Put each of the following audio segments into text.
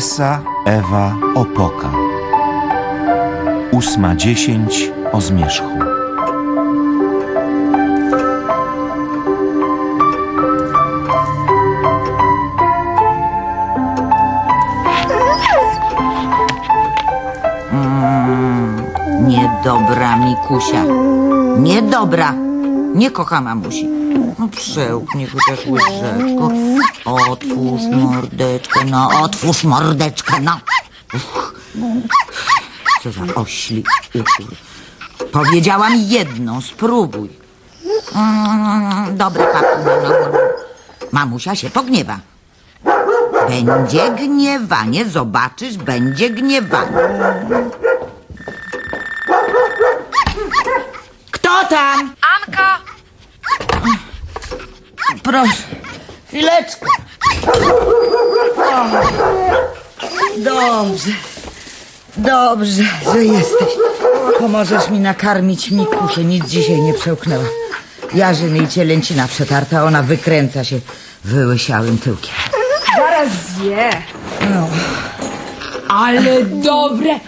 Teresa Ewa Opoka. Ósma dziesięć o zmierzchu. Niedobra Mikusia. Niedobra. Nie kocha mamusi. No przełknij chociaż łyżeczko. Otwórz mordeczkę, no otwórz mordeczkę, no. Co za ośli upór. Powiedziałam jedną, spróbuj. Mm, dobre papu, no, no, no. Mamusia się pogniewa. Będzie gniewanie, zobaczysz, będzie gniewanie. Proszę, chwileczkę. O, dobrze, dobrze, że jesteś. Pomożesz mi nakarmić Mikusię, nic dzisiaj nie przełknęła. Jarzyn i cielęcina przetarta, ona wykręca się wyłysiałym tyłkiem. Zaraz zje. Ale dobre.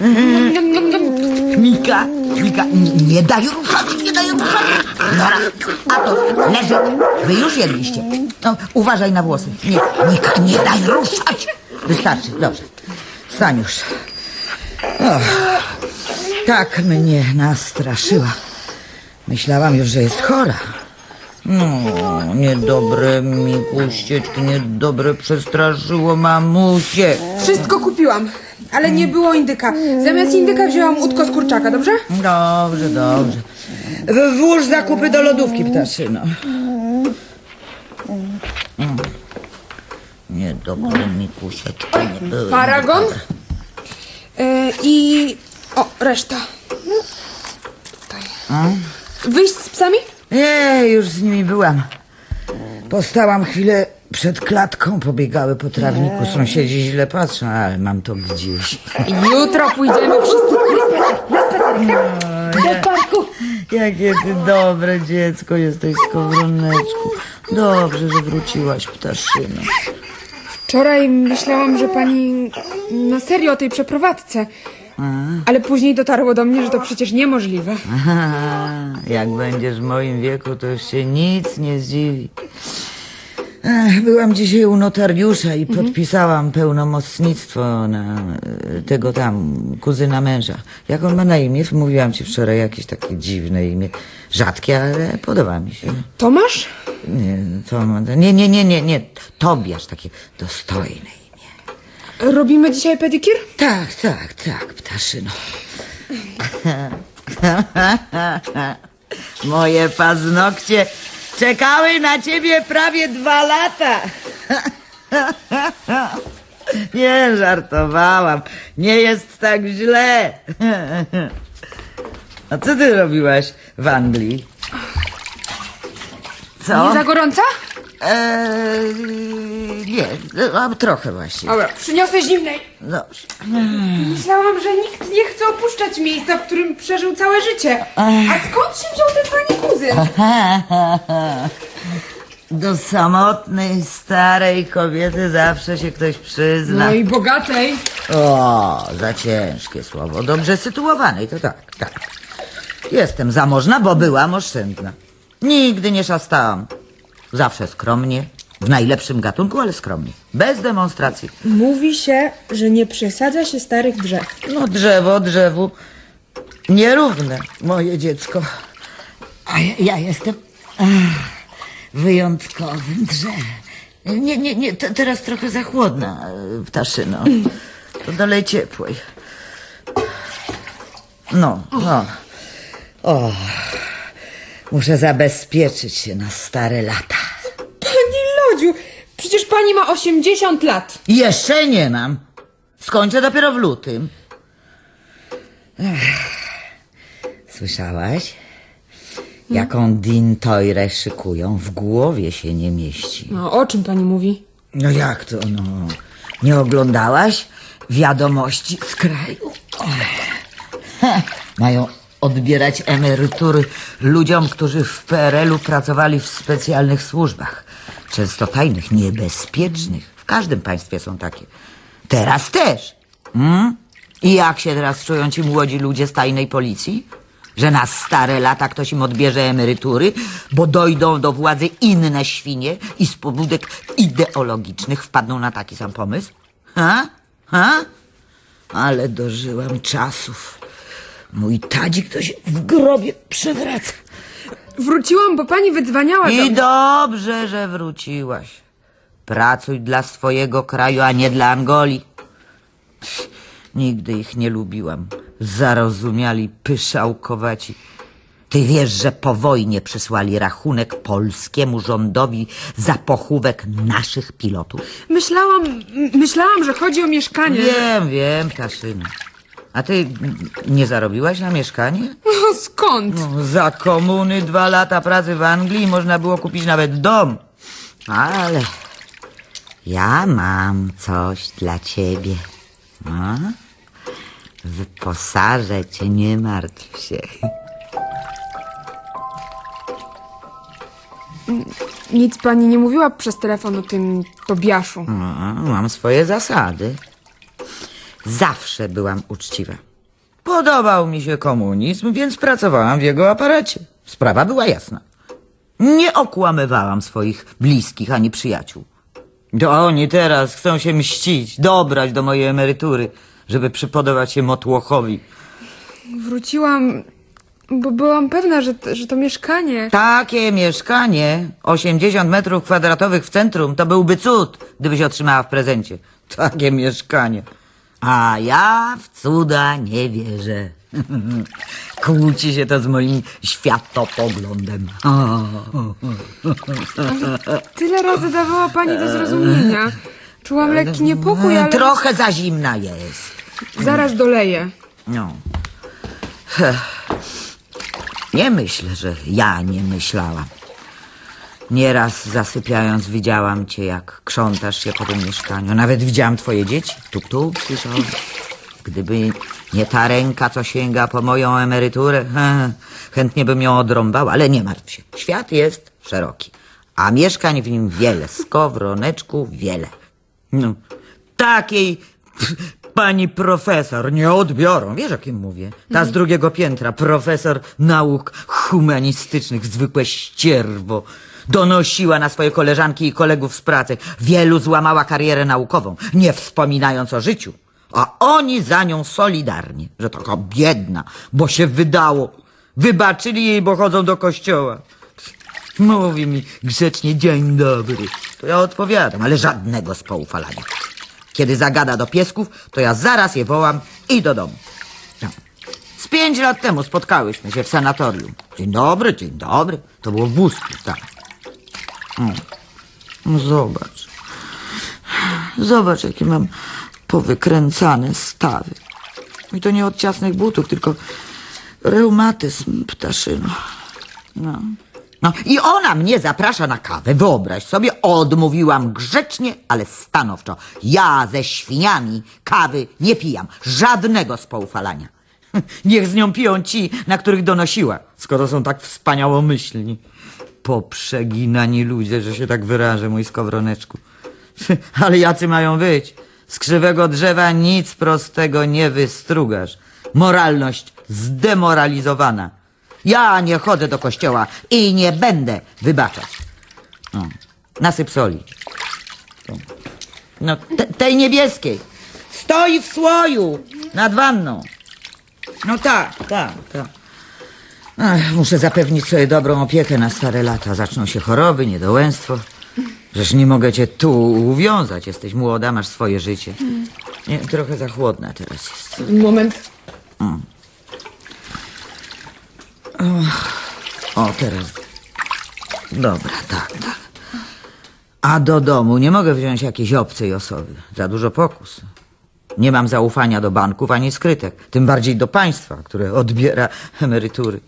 Mika, Mika, n- nie daj ruszać, nie daj ruszać. Nora, a to leży. Wy już jedliście. No, uważaj na włosy. Nie, Mika, nie daj ruszać. Wystarczy, dobrze. Stań już. O, tak mnie nastraszyła. Myślałam już, że jest chora. No, niedobre Mikuścieczki, niedobre przestraszyło mamusię. Wszystko kupiłam, ale nie było indyka. Zamiast indyka wzięłam łódko z kurczaka, dobrze? Dobrze, dobrze. Włóż zakupy do lodówki, ptaszyno. Mm. Niedobre Mikusieczki nie były. Paragon. Yy, I... O, reszta. Tutaj. Wyjść z psami? Nie, już z nimi byłam. Postałam chwilę przed klatką, pobiegały po trawniku. Sąsiedzi źle patrzą, ale mam to gdzieś. Jutro pójdziemy wszyscy. Do parku. Jakie ty dobre dziecko jesteś, skowroneczku. Dobrze, że wróciłaś, ptaszyno. Wczoraj myślałam, że pani na serio o tej przeprowadzce. Ale później dotarło do mnie, że to przecież niemożliwe. Aha, jak będziesz w moim wieku, to już się nic nie zdziwi. Ech, Byłam dzisiaj u notariusza i podpisałam pełnomocnictwo na e, tego tam kuzyna męża. Jak on ma na imię? Mówiłam ci wczoraj jakieś takie dziwne imię. Rzadkie, ale podoba mi się. Tomasz? Nie, to, nie, nie, nie, nie, nie. Tobiasz, takie dostojne. Robimy dzisiaj pedikir? Tak, tak, tak, ptaszyno. Moje paznokcie czekały na ciebie prawie dwa lata. Nie żartowałam. Nie jest tak źle. A co ty robiłaś w Anglii? Co? Nie za gorąca? Eee, nie, a, trochę właśnie. Dobra, przyniosę zimnej. Dobrze. Myślałam, że nikt nie chce opuszczać miejsca, w którym przeżył całe życie. A skąd się wziął ten pani kuzyn? Do samotnej, starej kobiety zawsze się ktoś przyzna. No i bogatej. O, za ciężkie słowo. Dobrze sytuowanej, to tak, tak. Jestem zamożna, bo byłam oszczędna. Nigdy nie szastałam. Zawsze skromnie, w najlepszym gatunku, ale skromnie. Bez demonstracji. Mówi się, że nie przesadza się starych drzew. No drzewo, drzewu. Nierówne, moje dziecko. A ja, ja jestem ach, wyjątkowym drzewem. Nie, nie, nie, te, teraz trochę za chłodna, e, ptaszyno. To dolej ciepłej. No, no. O, muszę zabezpieczyć się na stare lata. Pani Lodziu, przecież pani ma 80 lat. Jeszcze nie mam. Skończę dopiero w lutym. Ech. Słyszałaś? Jaką dintojrę szykują? W głowie się nie mieści. No, o czym pani mówi? No jak to, no? Nie oglądałaś wiadomości z kraju? Ha, mają odbierać emerytury ludziom, którzy w PRL-u pracowali w specjalnych służbach. Często tajnych, niebezpiecznych. W każdym państwie są takie. Teraz też. Mm? I jak się teraz czują ci młodzi ludzie z tajnej policji? Że na stare lata ktoś im odbierze emerytury, bo dojdą do władzy inne świnie i z pobudek ideologicznych wpadną na taki sam pomysł? Ha? Ha? Ale dożyłam czasów. Mój tadzik to się w grobie przewraca. Wróciłam, bo pani wydzwaniała do I dobrze, że wróciłaś. Pracuj dla swojego kraju, a nie dla Angolii. Nigdy ich nie lubiłam. Zarozumiali, pyszałkowaci. Ty wiesz, że po wojnie przysłali rachunek polskiemu rządowi za pochówek naszych pilotów? Myślałam, myślałam, że chodzi o mieszkanie. Wiem, wiem, Taszyna. A ty nie zarobiłaś na mieszkanie? O, skąd? No, za komuny dwa lata pracy w Anglii można było kupić nawet dom. Ale ja mam coś dla ciebie. No? Wyposażę cię, nie martw się. Nic pani nie mówiła przez telefon o tym Tobiaszu. No, mam swoje zasady. Zawsze byłam uczciwa. Podobał mi się komunizm, więc pracowałam w jego aparacie. Sprawa była jasna. Nie okłamywałam swoich bliskich ani przyjaciół. To oni teraz chcą się mścić, dobrać do mojej emerytury, żeby przypodobać się Motłochowi. Wróciłam, bo byłam pewna, że, że to mieszkanie. Takie mieszkanie, 80 metrów kwadratowych w centrum, to byłby cud, gdybyś otrzymała w prezencie. Takie mieszkanie. A ja w cuda nie wierzę. Kłóci się to z moim światopoglądem. Tyle razy dawała pani do zrozumienia. Czułam lekki niepokój, ale Trochę za zimna jest. zaraz doleję. No. Nie myślę, że ja nie myślałam. Nieraz zasypiając widziałam cię, jak krzątasz się po tym mieszkaniu. Nawet widziałam twoje dzieci. Tuk, tuk, słyszałam. Gdyby nie ta ręka, co sięga po moją emeryturę, chętnie bym ją odrąbała, ale nie martw się. Świat jest szeroki, a mieszkań w nim wiele. Skowroneczku wiele. No, takiej pani profesor nie odbiorą. Wiesz, o kim mówię? Ta z drugiego piętra, profesor nauk humanistycznych, zwykłe ścierwo. Donosiła na swoje koleżanki i kolegów z pracy. Wielu złamała karierę naukową, nie wspominając o życiu. A oni za nią solidarnie, że taka biedna, bo się wydało. Wybaczyli jej, bo chodzą do kościoła. Mówi mi grzecznie dzień dobry. To ja odpowiadam, ale żadnego spoufalania. Kiedy zagada do piesków, to ja zaraz je wołam i do domu. No. Z pięć lat temu spotkałyśmy się w sanatorium. Dzień dobry, dzień dobry. To było w wózku, tak. Mm. No zobacz. Zobacz, jakie mam powykręcane stawy. I to nie od ciasnych butów, tylko reumatyzm, ptaszyno. No. No i ona mnie zaprasza na kawę. Wyobraź sobie, odmówiłam grzecznie, ale stanowczo. Ja ze świniami kawy nie pijam. Żadnego spoufalania. Niech z nią piją ci, na których donosiła, skoro są tak wspaniałomyślni. Poprzeginani ludzie, że się tak wyrażę, mój skowroneczku. Ale jacy mają być? Z krzywego drzewa nic prostego nie wystrugasz. Moralność zdemoralizowana. Ja nie chodzę do kościoła i nie będę wybaczać. No. Nasyp soli. No, te, tej niebieskiej. Stoi w słoju nad wanną. No tak, tak, tak. Ach, muszę zapewnić sobie dobrą opiekę na stare lata. Zaczną się choroby, niedołęstwo. Żeż nie mogę cię tu uwiązać. Jesteś młoda, masz swoje życie. Nie, trochę za chłodna teraz jest. Moment. O, teraz. Dobra, tak, tak. A do domu nie mogę wziąć jakiejś obcej osoby. Za dużo pokus. Nie mam zaufania do banków ani skrytek. Tym bardziej do państwa, które odbiera emerytury.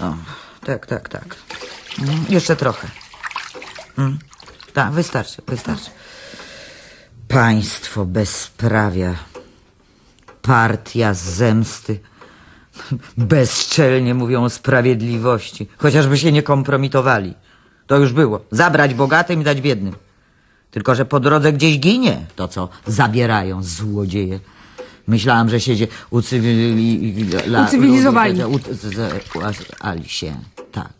O, tak, tak, tak. Mm, Jeszcze trochę. Mm, Tak, wystarczy, wystarczy. Państwo bezprawia. Partia zemsty. Bezczelnie mówią o sprawiedliwości, chociażby się nie kompromitowali. To już było. Zabrać bogatym i dać biednym. Tylko, że po drodze gdzieś ginie to, co zabierają złodzieje. Myślałam, że się ucywili... Ucywilizowali. Ucywilizowali się, tak.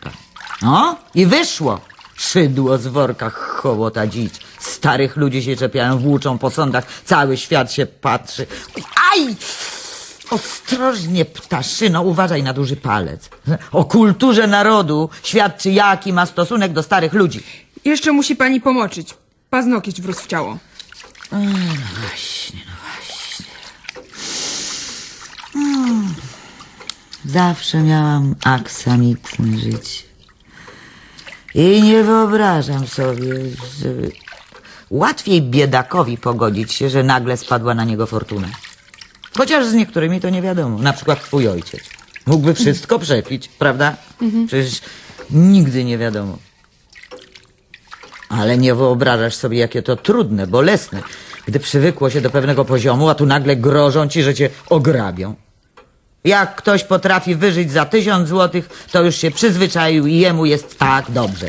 tak. No i wyszło. Szydło z worka hołota dzicz. Starych ludzi się czepiają, włóczą po sądach, cały świat się patrzy. Aj! Ostrożnie, ptaszyno, uważaj na duży palec. O kulturze narodu świadczy, jaki ma stosunek do starych ludzi. Jeszcze musi pani pomoczyć. Paznokieć wrósł w ciało. Właśnie, no właśnie. Mm. Zawsze miałam aksamitne życie. I nie wyobrażam sobie, żeby łatwiej biedakowi pogodzić się, że nagle spadła na niego fortuna. Chociaż z niektórymi to nie wiadomo. Na przykład twój ojciec. Mógłby wszystko przepić, prawda? Przecież nigdy nie wiadomo. Ale nie wyobrażasz sobie, jakie to trudne, bolesne, gdy przywykło się do pewnego poziomu, a tu nagle grożą ci, że cię ograbią. Jak ktoś potrafi wyżyć za tysiąc złotych, to już się przyzwyczaił i jemu jest tak dobrze.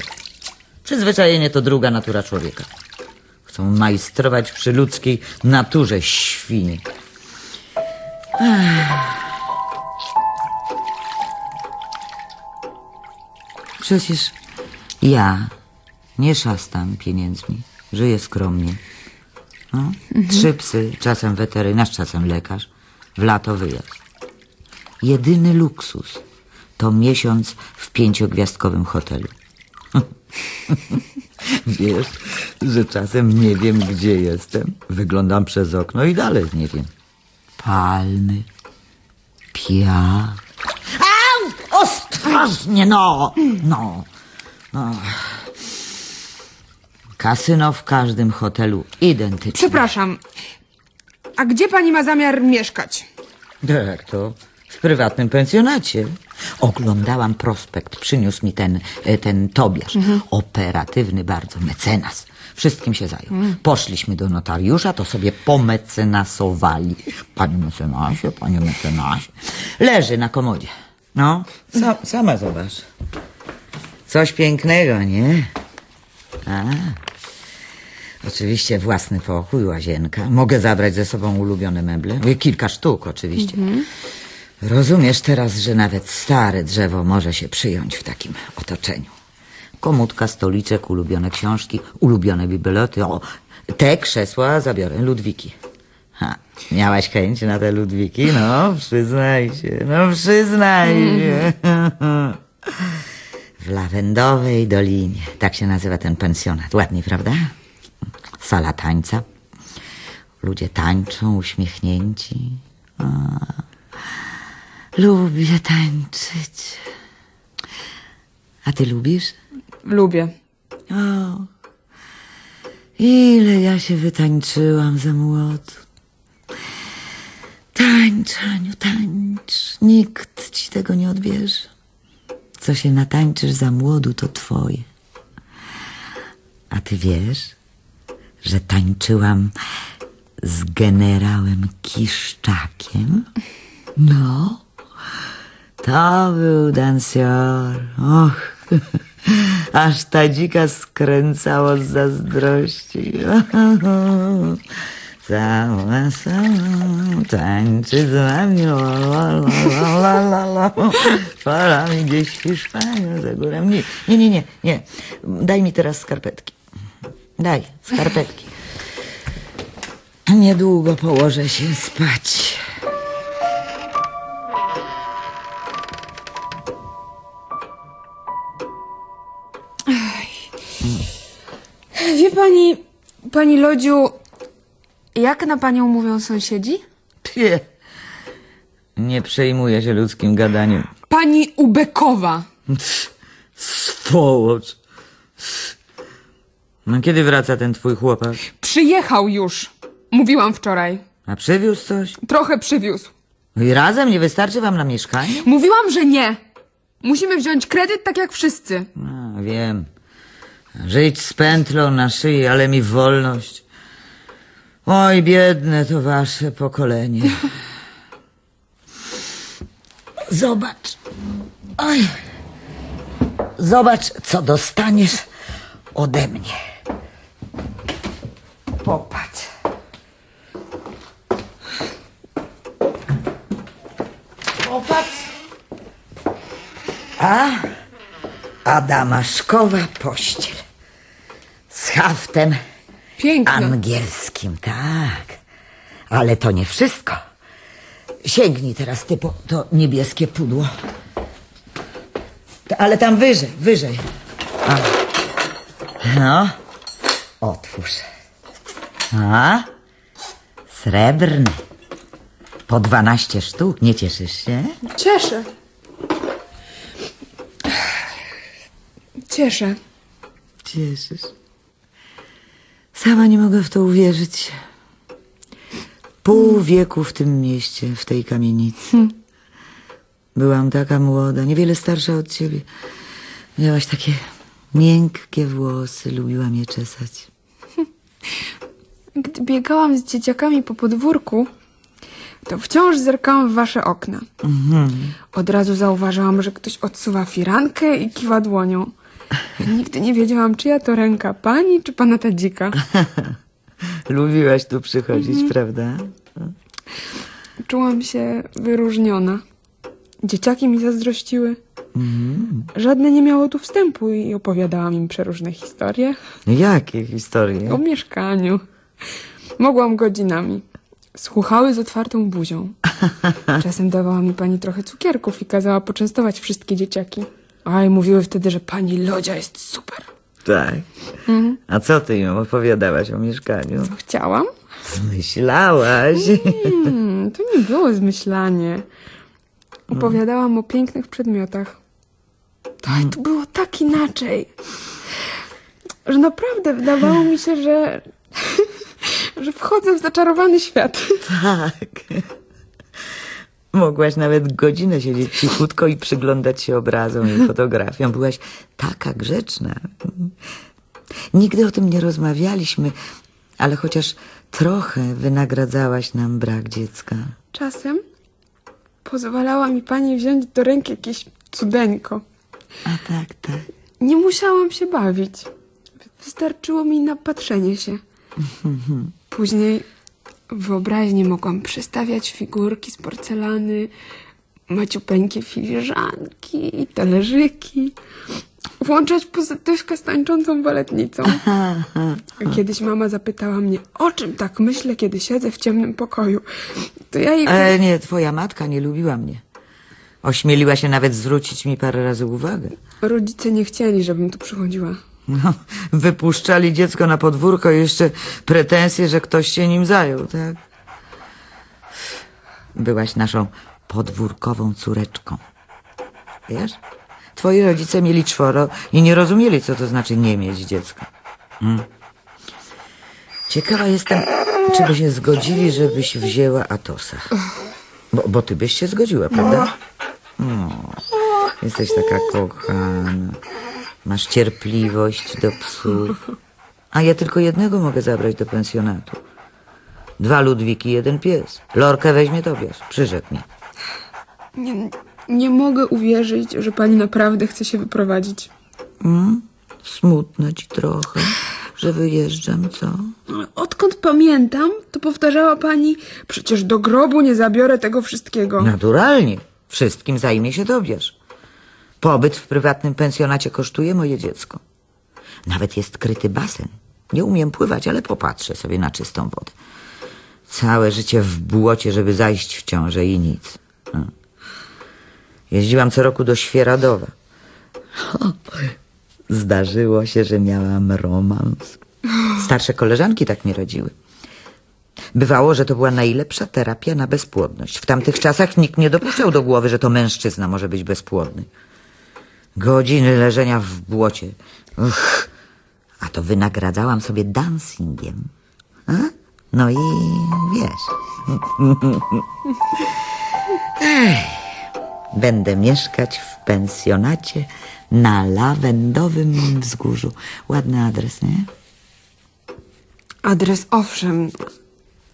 Przyzwyczajenie to druga natura człowieka. Chcą majstrować przy ludzkiej naturze świni. Przecież ja nie szastam pieniędzmi. Żyję skromnie. No. Trzy psy, czasem weterynarz, czasem lekarz. W lato wyjazd. Jedyny luksus to miesiąc w pięciogwiazdkowym hotelu. Wiesz, że czasem nie wiem, gdzie jestem. Wyglądam przez okno i dalej nie wiem. Palmy, piach. Au! Ostrożnie, no! No. no. Kasyno w każdym hotelu identyczne. Przepraszam. A gdzie pani ma zamiar mieszkać? Tak, to w prywatnym pensjonacie. Oglądałam prospekt, przyniósł mi ten, e, ten Tobiasz. Operatywny bardzo, mecenas. Wszystkim się zajął. Poszliśmy do notariusza, to sobie pomecenasowali. Panie mecenasie, panie mecenasie. Leży na komodzie. No, sa, sama zobacz. Coś pięknego, nie? A. Oczywiście własny pokój, łazienka. Mogę zabrać ze sobą ulubione meble. Mówię, Kilka sztuk oczywiście. Rozumiesz teraz, że nawet stare drzewo może się przyjąć w takim otoczeniu. Komódka, stoliczek, ulubione książki, ulubione bibeloty. O, te krzesła zabiorę Ludwiki. Ha, miałaś chęć na te Ludwiki? No, przyznaj się, no przyznaj się. W lawendowej dolinie. Tak się nazywa ten pensjonat. Ładnie, prawda? Sala tańca. Ludzie tańczą, uśmiechnięci. A, lubię tańczyć. A ty lubisz? Lubię. O, ile ja się wytańczyłam za młodu. Tańcz, Aniu, tańcz. Nikt ci tego nie odbierze. Co się natańczysz za młodu, to twoje. A ty wiesz, że tańczyłam z generałem Kiszczakiem? No, to był dansjor. Och, aż ta dzika skręcało z zazdrości. Cała sama tańczy z nami, la, la, la, la, la, la. Falami gdzieś w Hiszpanii, za górę. Nie, nie, nie, nie, nie. Daj mi teraz skarpetki. Daj, skarpetki. Niedługo położę się spać. Wie pani, pani Lodziu, jak na panią mówią sąsiedzi? Pie. Nie przejmuję się ludzkim gadaniem. Pani Ubekowa. Swołocz. No kiedy wraca ten twój chłopak? Przyjechał już. Mówiłam wczoraj. A przywiózł coś? Trochę przywiózł. No i razem nie wystarczy wam na mieszkanie? Mówiłam, że nie. Musimy wziąć kredyt tak jak wszyscy. A, wiem. Żyć z pętlą na szyi, ale mi wolność. Oj, biedne to wasze pokolenie. Zobacz. Oj. Zobacz, co dostaniesz ode mnie. Popatrz. Popatrz. A Adamaszkowa pościel. Z haftem angielskim, tak. Ale to nie wszystko. Sięgnij teraz ty po to niebieskie pudło. To- Ale tam wyżej, wyżej. A. No, otwórz. A, srebrny. Po dwanaście sztuk, nie cieszysz się? Cieszę. Cieszę. Cieszysz. Sama nie mogę w to uwierzyć. Pół wieku w tym mieście, w tej kamienicy. Byłam taka młoda, niewiele starsza od ciebie. Miałaś takie miękkie włosy, lubiłam je czesać. Gdy biegałam z dzieciakami po podwórku, to wciąż zerkałam w wasze okna. Od razu zauważyłam, że ktoś odsuwa firankę i kiwa dłonią. Nigdy nie wiedziałam, czyja to ręka, pani czy pana Tadzika. Lubiłaś tu przychodzić, prawda? Czułam się wyróżniona. Dzieciaki mi zazdrościły. Żadne nie miało tu wstępu i opowiadałam im przeróżne historie Jakie historie? o mieszkaniu. Mogłam godzinami. Słuchały z otwartą buzią. Czasem dawała mi pani trochę cukierków i kazała poczęstować wszystkie dzieciaki. Aj, mówiły wtedy, że pani Lodzia jest super. Tak. A co ty im opowiadałaś o mieszkaniu? Co chciałam? Zmyślałaś. Hmm, to nie było zmyślanie. Opowiadałam o pięknych przedmiotach. To, to było tak inaczej, że naprawdę wydawało mi się, że, że wchodzę w zaczarowany świat. Tak. Mogłaś nawet godzinę siedzieć cichutko i przyglądać się obrazom i fotografiom. Byłaś taka grzeczna. Nigdy o tym nie rozmawialiśmy, ale chociaż trochę wynagradzałaś nam brak dziecka. Czasem pozwalała mi pani wziąć do ręki jakieś cudeńko. A tak, tak. Nie musiałam się bawić. Wystarczyło mi napatrzenie się. Później w wyobraźni mogłam przestawiać figurki z porcelany, maciupeńkie filiżanki i talerzyki, włączać pozytywkę z tańczącą baletnicą. Kiedyś mama zapytała mnie, o czym tak myślę, kiedy siedzę w ciemnym pokoju. To ja jej... Ale nie, twoja matka nie lubiła mnie. Ośmieliła się nawet zwrócić mi parę razy uwagę. Rodzice nie chcieli, żebym tu przychodziła. No, wypuszczali dziecko na podwórko i jeszcze pretensje, że ktoś się nim zajął, tak? Byłaś naszą podwórkową córeczką. Wiesz? Twoi rodzice mieli czworo i nie rozumieli, co to znaczy nie mieć dziecka. Mm. Ciekawa jestem, czy by się zgodzili, żebyś wzięła Atosa. Bo, bo ty byś się zgodziła, prawda? No, jesteś taka kochana. Masz cierpliwość do psów. A ja tylko jednego mogę zabrać do pensjonatu. Dwa Ludwiki, jeden pies. Lorkę weźmie Tobiasz, przyrzekł mi. Nie, nie mogę uwierzyć, że pani naprawdę chce się wyprowadzić. Smutno ci trochę, że wyjeżdżam, co? Odkąd pamiętam, to powtarzała pani, przecież do grobu nie zabiorę tego wszystkiego. Naturalnie. Wszystkim zajmie się Tobiasz. Pobyt w prywatnym pensjonacie kosztuje moje dziecko. Nawet jest kryty basen. Nie umiem pływać, ale popatrzę sobie na czystą wodę. Całe życie w błocie, żeby zajść w ciążę i nic. Hmm. Jeździłam co roku do Świeradowa. Zdarzyło się, że miałam romans. Starsze koleżanki tak mi radziły. Bywało, że to była najlepsza terapia na bezpłodność. W tamtych czasach nikt nie dopuszczał do głowy, że to mężczyzna może być bezpłodny. Godziny leżenia w błocie. Uch, a to wynagradzałam sobie dancingiem. A? No i wiesz. Ech, będę mieszkać w pensjonacie na lawendowym wzgórzu. Ładny adres, nie? Adres owszem,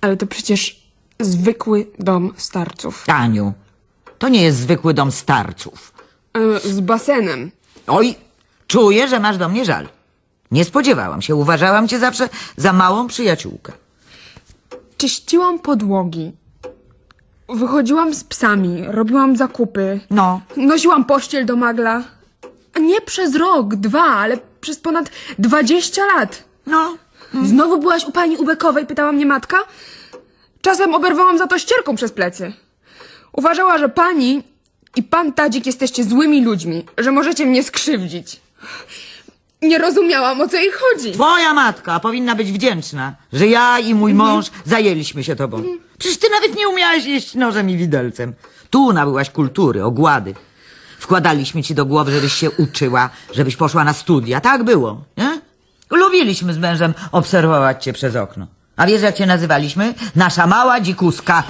ale to przecież zwykły dom starców. Aniu, to nie jest zwykły dom starców. E, z basenem. Oj, czuję, że masz do mnie żal. Nie spodziewałam się. Uważałam cię zawsze za małą przyjaciółkę. Czyściłam podłogi. Wychodziłam z psami, robiłam zakupy. No. Nosiłam pościel do magla. Nie przez rok, dwa, ale przez ponad 20 lat. No. Znowu byłaś u pani Ubekowej, pytała mnie matka. Czasem oberwałam za to ścierką przez plecy. Uważała, że pani i pan Tadzik jesteście złymi ludźmi, że możecie mnie skrzywdzić. Nie rozumiałam, o co jej chodzi. Twoja matka powinna być wdzięczna, że ja i mój mąż zajęliśmy się tobą. Przecież ty nawet nie umiałaś jeść nożem i widelcem. Tu nabyłaś kultury, ogłady. Wkładaliśmy ci do głowy, żebyś się uczyła, żebyś poszła na studia. Tak było, nie? Lubiliśmy z mężem obserwować cię przez okno. A wiesz, jak cię nazywaliśmy? Nasza mała dzikuska.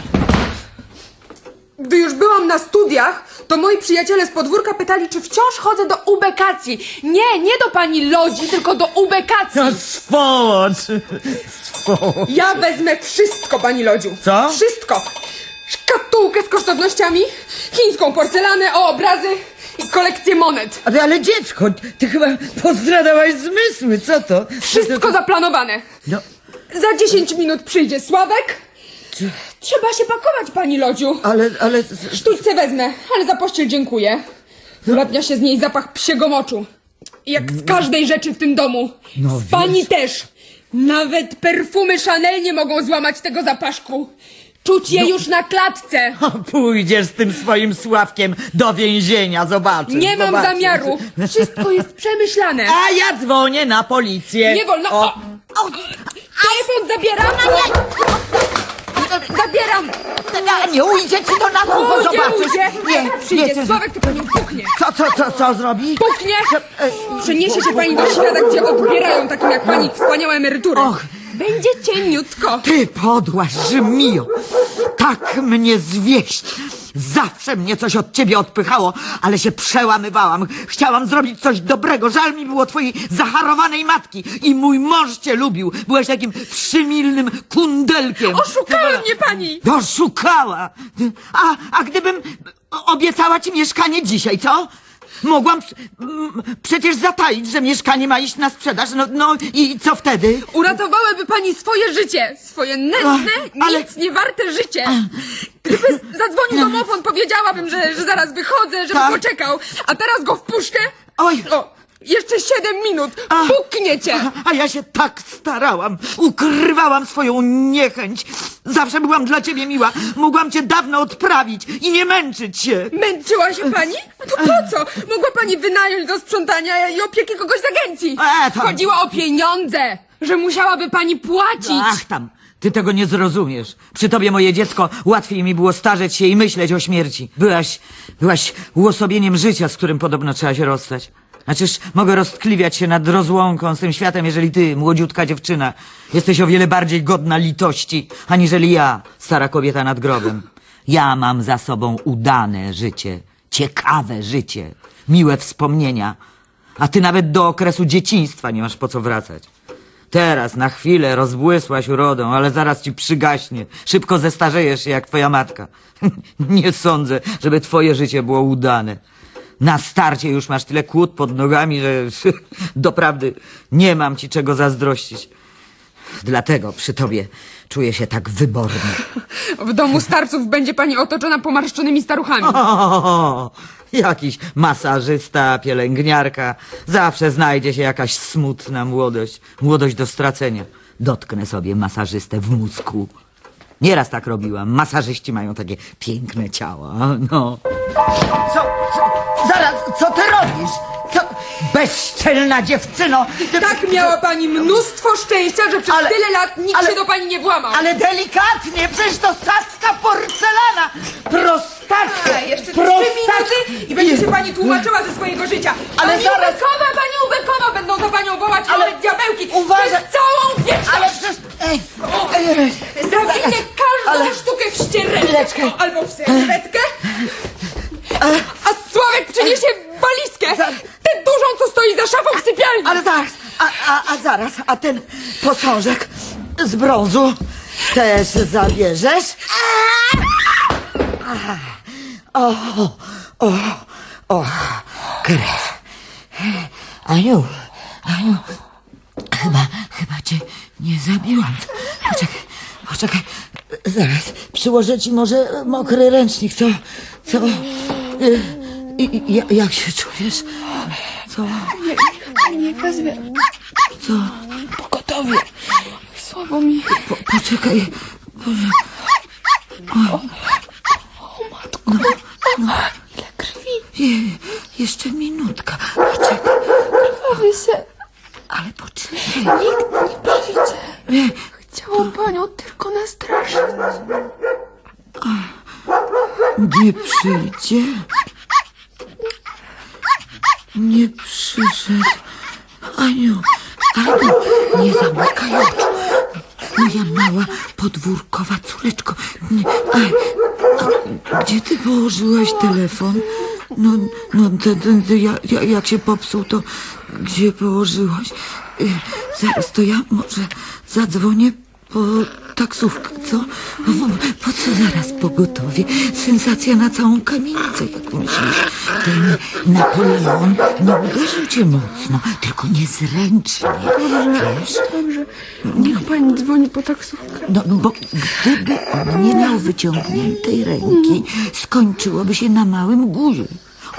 Gdy już byłam na studiach, to moi przyjaciele z podwórka pytali, czy wciąż chodzę do ubekacji. Nie, nie do pani Lodzi, tylko do ubekacji. swołocz! Swołocz! Ja wezmę wszystko, pani Lodziu. Co? Wszystko. Szkatułkę z kosztownościami, chińską porcelanę, o obrazy i kolekcję monet. Ale, ale dziecko, ty chyba pozdradałaś zmysły, co to? Wszystko zaplanowane. No, Za 10 minut przyjdzie Sławek. Trzeba się pakować, pani Lodziu. ale, ale... Sztućce wezmę, ale za pościel dziękuję. Ulatnia się z niej zapach psiego moczu. Jak z każdej rzeczy w tym domu. No z pani też. Nawet perfumy Chanel nie mogą złamać tego zapaszku. Czuć je już na klatce. O, Pójdziesz z tym swoim Sławkiem do więzienia, zobaczysz. Nie mam zobaczysz. zamiaru. Wszystko jest przemyślane. A ja dzwonię na policję. Nie wolno. O, O. Telefon zabieram. Zabieram. a nie ujdzie ci to na sucho, Ujdzie, zobaczysz. ujdzie. Nie, Przyjdzie nie, ty- Sławek, tylko nie puknie. Co, co, co, co zrobi? Puknie! Przeniesie się pani do świata, gdzie odbierają takim jak pani wspaniałe emerytury. Och. Będzie cieniutko. Ty podła Rzymio, tak mnie zwieść. Zawsze mnie coś od ciebie odpychało, ale się przełamywałam. Chciałam zrobić coś dobrego. Żal mi było twojej zacharowanej matki. I mój mąż cię lubił. Byłeś takim przymilnym kundelkiem. Oszukała mnie pani! Oszukała. A, a gdybym obiecała ci mieszkanie dzisiaj, co? Mogłam m, przecież zataić, że mieszkanie ma iść na sprzedaż. No, no i co wtedy? Uratowałaby pani swoje życie. Swoje nędzne, Ach, ale- nic nie warte życie. Gdyby zadzwonił domofon, powiedziałabym, że, że zaraz wychodzę, żeby Tak. poczekał. A teraz go wpuszczę. Oj. O, jeszcze siedem minut. Ach. Pukniecie. A ja się tak starałam, ukrywałam swoją niechęć. Zawsze byłam dla ciebie miła. Mogłam cię dawno odprawić i nie męczyć się. Męczyła się pani? To po co? Mogła pani wynająć do sprzątania i opieki kogoś z agencji. E, tam. Chodziło o pieniądze, że musiałaby pani płacić. Ach tam, ty tego nie zrozumiesz. Przy tobie, moje dziecko, łatwiej mi było starzeć się i myśleć o śmierci. Byłaś, byłaś uosobieniem życia, z którym podobno trzeba się rozstać. Znaczyż mogę roztkliwiać się nad rozłąką z tym światem, jeżeli ty, młodziutka dziewczyna, jesteś o wiele bardziej godna litości, aniżeli ja, stara kobieta nad grobem. Ja mam za sobą udane życie, ciekawe życie, miłe wspomnienia, a ty nawet do okresu dzieciństwa nie masz po co wracać. Teraz na chwilę rozbłysłaś urodą, ale zaraz ci przygaśnie. Szybko zestarzejesz się jak twoja matka. Nie sądzę, żeby twoje życie było udane. Na starcie już masz tyle kłód pod nogami, że doprawdy nie mam ci czego zazdrościć. Dlatego przy tobie czuję się tak wybornie. W domu starców będzie pani otoczona pomarszczonymi staruchami. O, jakiś masażysta, pielęgniarka. Zawsze znajdzie się jakaś smutna młodość. Młodość do stracenia. Dotknę sobie masażystę w mózgu. Nieraz tak robiłam. Masażyści mają takie piękne ciała. No. Co, co, zaraz, co ty robisz? Co, bezczelna dziewczyno! Ty, Tak miała pani mnóstwo szczęścia, że przez Ale- tyle lat nikt ale- się do pani nie włamał. Ale delikatnie, przecież to saska porcelana! Prostaczka! A, jeszcze trzy minuty i będzie się pani tłumaczyła ze swojego życia. Ale pani zaraz- Ubekowa, pani Ubekowa będą za panią wołać Ale- ale diabełki Uważaj- przez całą wieczność. Ale przecież... Ej, ej, ale- Chwileczkę. albo w serwetkę. A Sławek przyniesie walizkę. Tę dużą, co stoi za szafą w sypialni. Ale zaraz, a, a, a zaraz, a ten posążek z brązu też zabierzesz? O, o, o, krew. Aniu, Aniu, Chyba, chyba cię nie zabiłam. Poczekaj, poczekaj. Zaraz, przyłożę ci może mokry ręcznik, co? Co? Y, i- i- ja- Jak się czujesz? Co? Nie wezmę. Co? Pogotowie. Słabo mi. Po, poczekaj. Boże. O matko. Ile krwi. Je, jeszcze minutka. Poczekaj, Krwawi się. ale poczekaj. Nikt nie przyjdzie. Nie, Chciałam panią tylko nastraszyć. nie przyjdzie. Nie przyszedł. Aniu, Aniu, nie zamykaj oczu. Moja mała podwórkowa córeczko. Nie, a gdzie ty położyłaś telefon? No, no to, to, to ja, ja, jak się popsuł, to gdzie położyłaś? Y, Zaraz, to ja może zadzwonię po taksówkę, co? Po, co zaraz pogotowie? Sensacja na całą kamienicę, jak myślisz? Ten Napoleon nie uderzył cię mocno, tylko niezręcznie, wiesz? Dobrze. Niech pani dzwoni po taksówkę. No, bo gdyby on nie miał wyciągniętej ręki, skończyłoby się na małym guzie.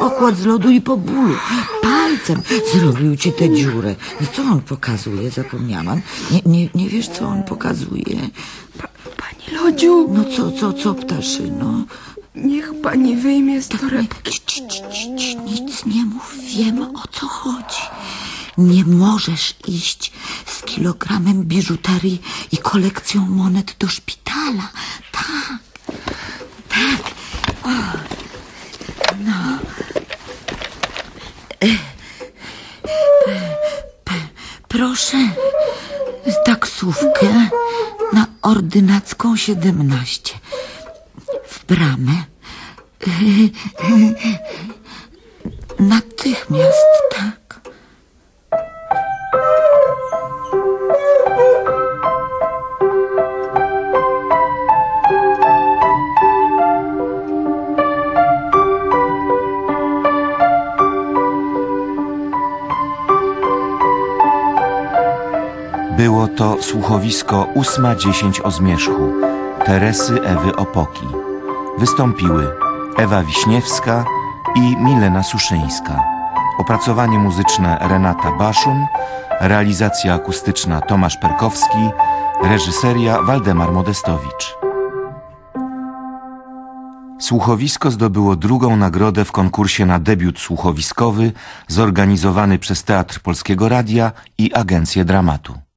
Okład z lodu i po bólu. Palcem zrobił ci tę dziurę. No co on pokazuje? Zapomniałam. Nie, nie, nie wiesz, co on pokazuje? Pa, pani Lodziu, No co, co, co, ptaszyno? niech pani wyjmie z torebki. Cii, cii, cii, Nic nie mów, wiem o co chodzi. Nie możesz iść z kilogramem biżuterii i kolekcją monet do szpitala. Tak, tak. O. No. Proszę taksówkę na ordynacką 17 w bramę. Natychmiast, tak. Słuchowisko ósma dziesięć o zmierzchu Teresy Ewy Opoki. Wystąpiły Ewa Wiśniewska i Milena Suszyńska. Opracowanie muzyczne Renata Baszun, realizacja akustyczna Tomasz Perkowski, reżyseria Waldemar Modestowicz. Słuchowisko zdobyło drugą nagrodę w konkursie na debiut słuchowiskowy zorganizowany przez Teatr Polskiego Radia i Agencję Dramatu.